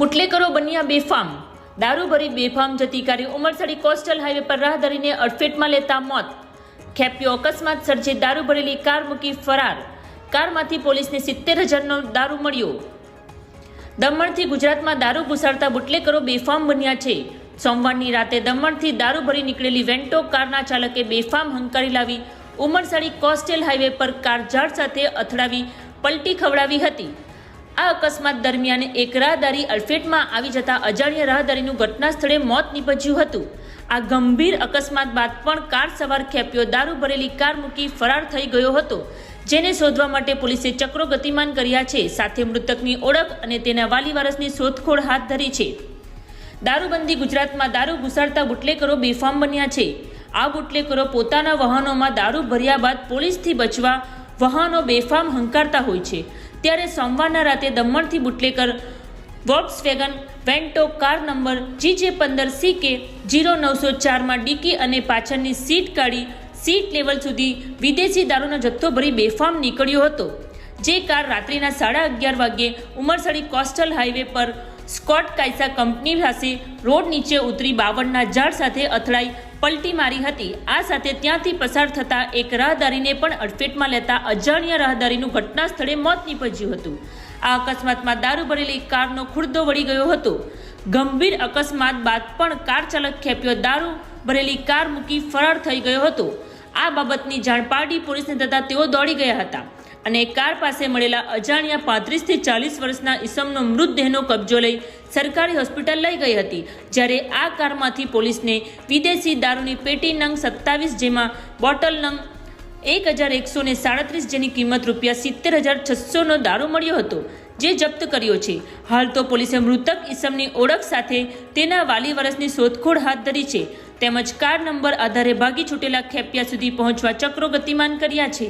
બુટલેકરો બન્યા બેફામ. દારૂ ભરી બેફામ જતી કારી ઉમરસાડી કોસ્ટલ હાઈવે પર રાહદારીને અડફેટમાં લેતા મોત. ખેપ્યો અકસ્માત સર્જે દારૂ ભરેલી કાર મૂકી ફરાર. કારમાંથી પોલીસને સિત્તેર હજારનો દારૂ મળ્યો. દમણથી ગુજરાતમાં દારૂ ઘુસાડતા બુટલેકરો બેફામ બન્યા છે. સોમવારની રાતે દમણથી દારૂ ભરી નીકળેલી વેન્ટો કારના ચાલકે બેફામ હંકારી લાવી ઉમરસાડી કોસ્ટેલ હાઈવે પર કાર ઝાડ સાથે અથડાવી, પલટી ખવડાવી હતી. આ અકસ્માત દરમિયાન એક રાહદારી અડફેટમાં આવી જતા અજાણ્યા રાહદારીનું ઘટના સ્થળે મોત નીપજ્યું હતું. આ ગંભીર અકસ્માત બાદ પણ કાર સવાર ખેપ્યો દારૂ ભરેલી કાર મૂકી ફરાર થઈ ગયો હતો. જેને શોધવા માટે પોલીસે ચક્રો ગતિમાન કર્યા છે. સાથે મૃતકની ઓળખ અને તેના વાલી વારસની શોધખોળ હાથ ધરી છે. દારૂબંધી ગુજરાતમાં દારૂ ઘુસાડતા બુટલેકરો બેફામ બન્યા છે. આ બુટલેકરો પોતાના વાહનોમાં દારૂ ભર્યા બાદ પોલીસથી બચવા વાહનો બેફામ હંકારતા હોય છે. ત્યારે સોમવારના રાતે દમણથી bootlegger Volkswagen Vento car number GJ પંદર સી કે જીરો નવસો ચારમાં ડીકી અને પાછળની સીટ કાઢી સીટ લેવલ સુધી વિદેશી દારૂનો જથ્થો ભરી બેફામ નીકળ્યો હતો. જે કાર રાત્રિના સાડા અગિયાર વાગ્યે ઉમરસડી કોસ્ટલ હાઈવે પર સ્કોટ કાયસા કંપની પાસે રોડ નીચે ઉતરી બાવળના ઝાડ સાથે અથડાઈ પલટી મારી હતી. આ સાથે ત્યાંથી પસાર થતા એક રાહદારીને પણ અડફેટમાં લેતા અજાણ્યા રાહદારીનું ઘટના સ્થળે મોત નીપજ્યું હતું. આ અકસ્માતમાં દારૂ ભરેલી કારનો ખુરદો વળી ગયો હતો. ગંભીર અકસ્માત બાદ પણ કાર ચાલક ખેપ્યો દારૂ ભરેલી કાર મૂકી ફરાર થઈ ગયો હતો. આ બાબતની જાણ પાર્ટી પોલીસને થતાં તેઓ દોડી ગયા હતા અને કાર પાસે મળેલા અજાણ્યા પાંત્રીસથી ચાલીસ વર્ષના ઈસમનો મૃતદેહનો કબજો લઈ સરકારી હોસ્પિટલ લઈ ગઈ હતી. જ્યારે આ કારમાંથી પોલીસને વિદેશી દારૂની પેટી નંગ સત્તાવીસ જેમાં બોટલ નંગ એક હજાર એકસો ને સાડત્રીસ જેની કિંમત રૂપિયા સિત્તેર હજાર છસોનો દારૂ મળ્યો હતો, જે જપ્ત કર્યો છે. હાલ તો પોલીસે મૃતક ઈસમની ઓળખ સાથે તેના વાલી વરસની શોધખોળ હાથ ધરી છે. તેમજ કાર નંબર આધારે ભાગી છૂટેલા ખેપિયા સુધી પહોંચવા ચક્રો ગતિમાન કર્યા છે.